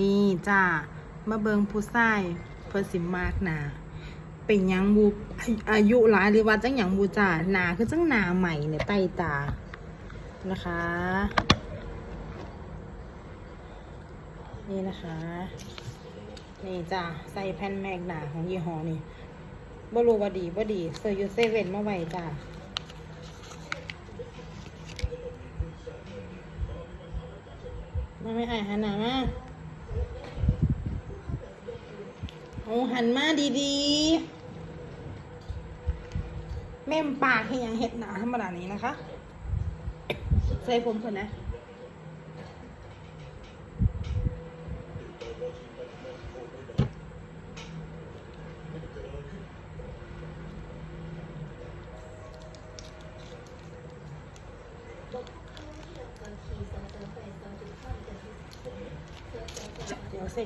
นี่จ้ามาเบิงผู้ชายเพิ่นสิมากหนาเป็นยังบูอายุหลายหรือว่าจังหยังบูจ้าหนาคือจังหนาใหม่เนี่ยใต้ตานะคะ นี่นะคะ นี่จ้าใส่แผ่นแมกหนาของยี่ห้อนี่บ่รู้ว่าดีบ่ดีเซอร์ยูเซเว่นมาไว้จ้ามาไม่อายหันหนามา โอ้หันมาดีๆ แม่มปากให้ยังเห็ดหนาธรรมดานี้นะคะ ใส่ผมเถอะนะเดี๋ยวสิ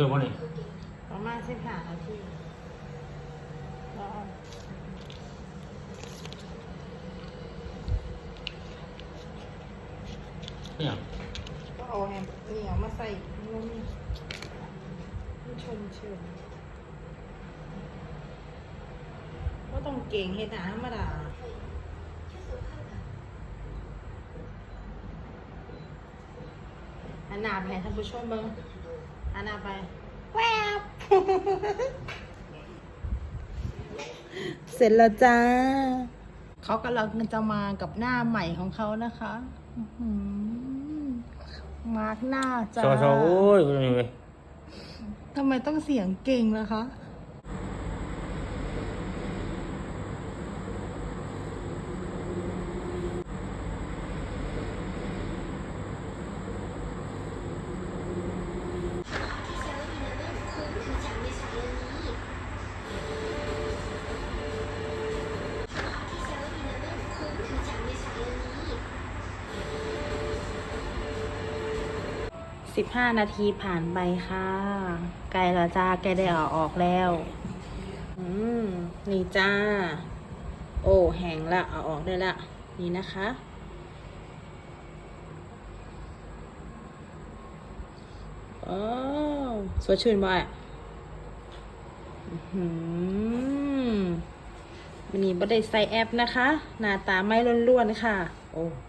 ดือดวะนี่ประมาณสิบห้านาทีรอนี่ยังก็เอาแฮมเหนียวมาใส่นุ่มนี่ชมเชิญก็ต้องเก่งเฮ็ดหนาธรรมดาอันหนาไปให้ท่านผู้ชมเบิ้ง อันหนาไปแวบเสร็จแล้วจ้า เขากำลังจะมากับหน้าใหม่ของเขานะคะอื้อหือมาร์กหน้าจ้าซอซอโอ้ยคุณนี่เว้ยทำไมต้องเสียงเก่งล่ะคะ สิบห้านาทีผ่านไปค่ะ ไก่ละจ้าไก่ได้อออกแล้ว อืม นี่จ้า โอ้แห้งละเอาออกได้ละ นี่นะคะ โอ้สดชื่นบ่อยอื้อหือวันนี้บ่ได้ใส่แอปนะคะ หน้าตาไม่ล้วนๆค่ะ โอ้โห